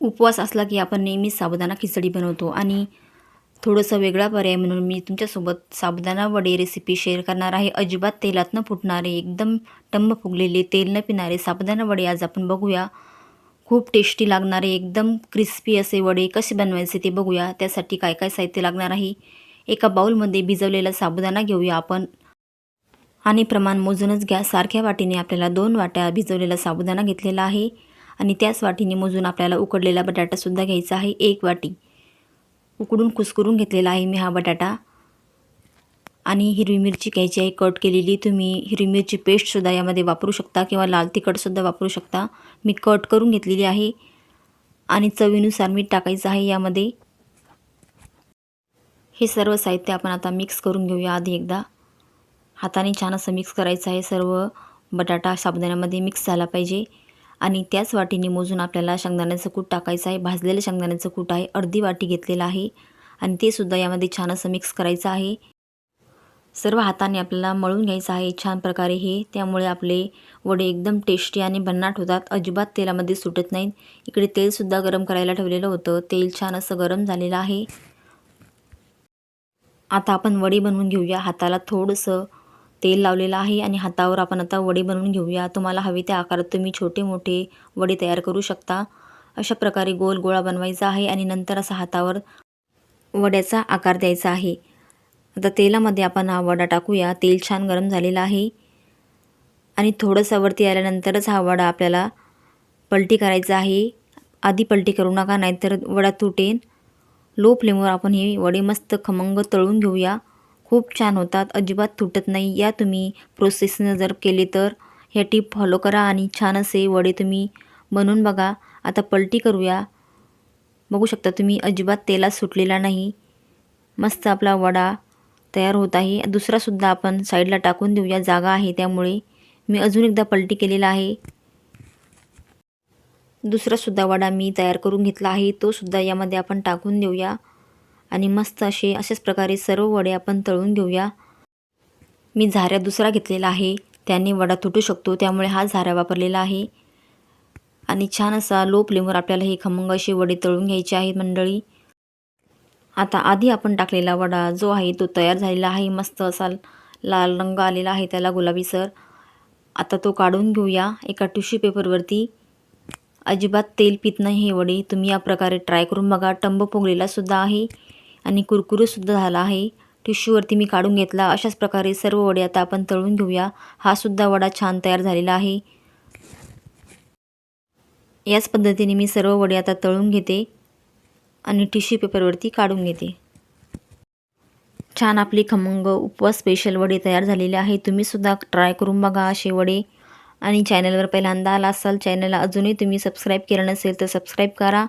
उपवास असला की आपण नेहमीच साबुदाणा खिचडी बनवतो. आणि थोडंसं वेगळा पर्याय म्हणून मी तुमच्यासोबत साबुदाणा वडे रेसिपी शेअर करणार आहे. अजिबात तेलात न फुटणारे एकदम टंब फुगलेले तेल न पिणारे साबुदाणा वडे आज आपण बघूया. खूप टेस्टी लागणारे एकदम क्रिस्पी असे वडे कसे बनवायचे ते बघूया. त्यासाठी काय काय साहित्य लागणार आहे? एका बाऊलमध्ये भिजवलेला साबुदाणा घेऊया आपण. आणि प्रमाण मोजूनच घ्या. सारख्या वाटीने आपल्याला दोन वाट्या भिजवलेला साबुदाणा घेतलेला आहे. आणि त्याच वाटीने मोजून आपल्याला उकडलेला बटाटासुद्धा घ्यायचा आहे एक वाटी. उकडून कुस्करून घेतलेला आहे मी हा बटाटा. आणि हिरवी मिरची घ्यायची आहे कट केलेली. तुम्ही हिरवी मिरची पेस्टसुद्धा यामध्ये वापरू शकता किंवा लाल तिखटसुद्धा वापरू शकता. मी कट करून घेतलेली आहे. आणि चवीनुसार मीठ टाकायचं आहे यामध्ये. हे सर्व साहित्य आपण आता मिक्स करून घेऊया आधी एकदा. हाताने छान असं मिक्स करायचं आहे. सर्व बटाटा साबुदाण्यामध्ये मिक्स झाला पाहिजे. आणि त्याच वाटीने मोजून आपल्याला शेंगदाण्याचं कूट टाकायचं आहे. भाजलेलं शेंगदाण्याचं कूट आहे. अर्धी वाटी घेतलेलं आहे. आणि ते सुद्धा यामध्ये छान असं मिक्स करायचं आहे. सर्व हाताने आपल्याला मळून घ्यायचं आहे. छान प्रकारे हे. त्यामुळे आपले वडे एकदम टेस्टी आणि भन्नाट होतात. अजिबात तेलामध्ये सुटत नाहीत. इकडे तेलसुद्धा गरम करायला ठेवलेलं होतं. तेल छान असं गरम झालेलं आहे. आता आपण वडी बनवून घेऊया. हाताला थोडंसं तेल लावलेलं आहे आणि हातावर आपण आता वडे बनवून घेऊया. तुम्हाला हवे त्या आकारात तुम्ही छोटे मोठे वडे तयार करू शकता. अशा प्रकारे गोल गोळा बनवायचा आहे आणि नंतर असा हातावर वड्याचा आकार द्यायचा आहे. आता तेलामध्ये आपण हा वडा टाकूया. तेल छान गरम झालेलं आहे. आणि थोडंसं वरती आल्यानंतरच हा वडा आपल्याला पलटी करायचा आहे. आधी पलटी करू नका नाहीतर वडा तुटेन. लो फ्लेमवर आपण हे वडे मस्त खमंग तळून घेऊया. खूप छान होतात. अजिबात तुटत नाही. या तुम्ही प्रोसेसनं जर केले तर ह्या टीप फॉलो करा आणि छान असे वडे तुम्ही बनवून बघा. आता पलटी करूया. बघू शकता तुम्ही अजिबात तेलात सुटलेला नाही. मस्त आपला वडा तयार होत आहे. दुसरासुद्धा आपण साईडला टाकून देऊया. जागा आहे त्यामुळे. मी अजून एकदा पलटी केलेला आहे. दुसरासुद्धा वडा मी तयार करून घेतला आहे. तोसुद्धा यामध्ये आपण टाकून देऊया. आणि मस्त असे अशाच प्रकारे सर्व वडे आपण तळून घेऊया. मी झाऱ्या दुसरा घेतलेला आहे. त्याने वडा तुटू शकतो त्यामुळे हा झाऱ्या वापरलेला आहे. आणि छान असा लो फ्लेमवर आपल्याला हे खमंग असे वडे तळून घ्यायचे आहेत मंडळी. आता आधी आपण टाकलेला वडा जो आहे तो तयार झालेला आहे. मस्त असा लाल रंग आलेला आहे त्याला गुलाबी सर. आता तो काढून घेऊया एका टिश्यू पेपरवरती. अजिबात तेल पित नाही हे वडे. तुम्ही या प्रकारे ट्राय करून बघा. टंब फुगलेलासुद्धा आहे. आणि कुरकुरीसुद्धा झाला आहे. टिश्यूवरती मी काढून घेतला. अशाच प्रकारे सर्व वडे आता आपण तळून घेऊया. हा सुद्धा वडा छान तयार झालेला आहे. याच पद्धतीने मी सर्व वडे आता तळून घेते आणि टिश्यू पेपरवरती काढून घेते. छान आपली खमंग उपवास स्पेशल वडे तयार झालेले आहे तुम्हीसुद्धा ट्राय करून बघा असे वडे. आणि चॅनलवर पहिल्यांदा आला असाल चॅनलला अजूनही तुम्ही सबस्क्राईब केलं नसेल तर सबस्क्राईब करा.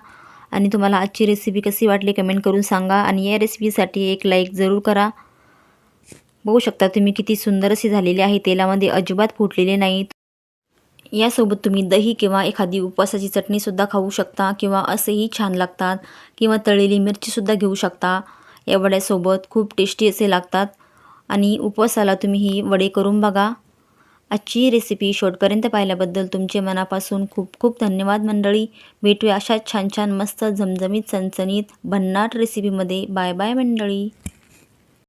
आणि तुम्हाला आजची रेसिपी कशी वाटली कमेंट करून सांगा आणि या रेसिपीसाठी एक लाईक जरूर करा. बघू शकता तुम्ही किती सुंदर अशी झालेली आहे. तेलामध्ये अजिबात फुटलेले नाहीत. यासोबत तुम्ही दही किंवा एखादी उपवासाची चटणीसुद्धा खाऊ शकता किंवा असेही छान लागतात. किंवा तळलेली मिरचीसुद्धा घेऊ शकता. या वड्यासोबत खूप टेस्टी असे लागतात. आणि उपवासाला तुम्ही ही वडे करून बघा. आजची रेसिपी शेवटपर्यंत पाहिल्याबद्दल तुमचे मनापासून खूप खूप धन्यवाद मंडळी. भेटूया अशा छान छान मस्त झमझमीत चणचणीत भन्नाट रेसिपीमध्ये बाय बाय मंडळी.